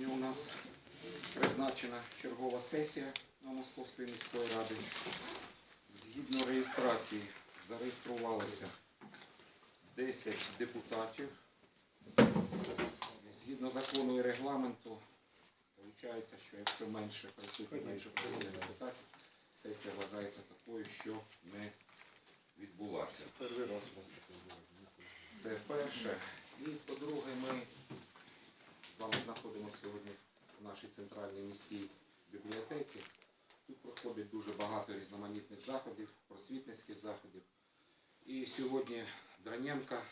Сьогодні у нас призначена чергова сесія на Московської міської ради. Згідно реєстрації зареєструвалося 10 депутатів. Згідно закону і регламенту, виходить, що якщо менше присутні менше половини депутатів, сесія вважається такою, що не відбулася. Перший раз. Це перше. І по-друге, ми з вами знаходимося сьогодні в нашій центральній міській бібліотеці. Тут проходить дуже багато різноманітних заходів, просвітницьких заходів. І сьогодні Драненка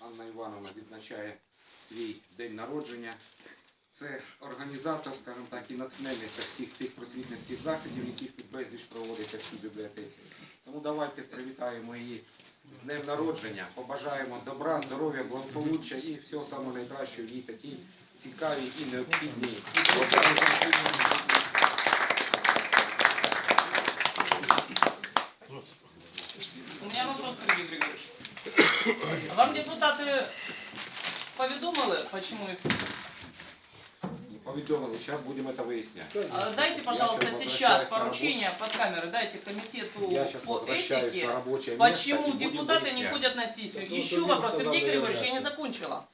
Анна Івановна відзначає свій день народження. Це організатор, скажімо так, і натхненниця всіх цих просвітницьких заходів, яких тут безліч проводиться в цій бібліотеці. Тому давайте привітаємо її з днем народження, побажаємо добра, здоров'я, благополуччя і всього самого найкращого в їй такій цікавій і необхідній. У меня вопрос, Сергей Григорьевич. Вам депутаты поведомили, почему их... Повідомили, зараз будемо це виясняти. А, Дайте, Я пожалуйста, щас сейчас возвращаюсь на поручение под камеры, дайте комитету Я щас по возвращаюсь этике, на рабочее место почему и будем депутаты не выяснять. ходят на сессию. Ну, Еще то вопрос, Винстон Сергей надо Григорьевич, я не реагировать. закончила.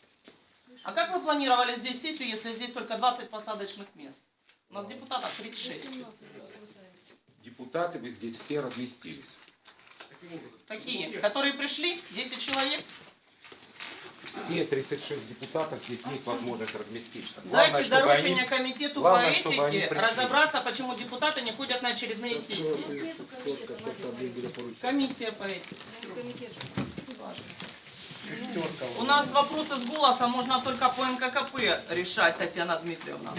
А как вы планировали здесь сессию, если здесь только 20 посадочных мест? У нас депутатов 36. Депутати ви здесь всі розмістились. Какие? Которые пришли? 10 человек? Все 36 депутатов здесь есть возможность разместиться. Дайте чтобы доручение они- комитету главное, по чтобы они этике пришли. разобраться, почему депутаты не ходят на очередные сессии. Комиссия по этике. У нас вопросы с голосом можно только по НККП решать, Татьяна Дмитриевна.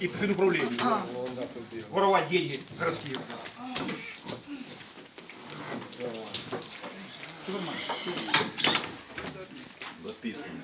и по финуправлению. А, Воровать деньги городские. записано.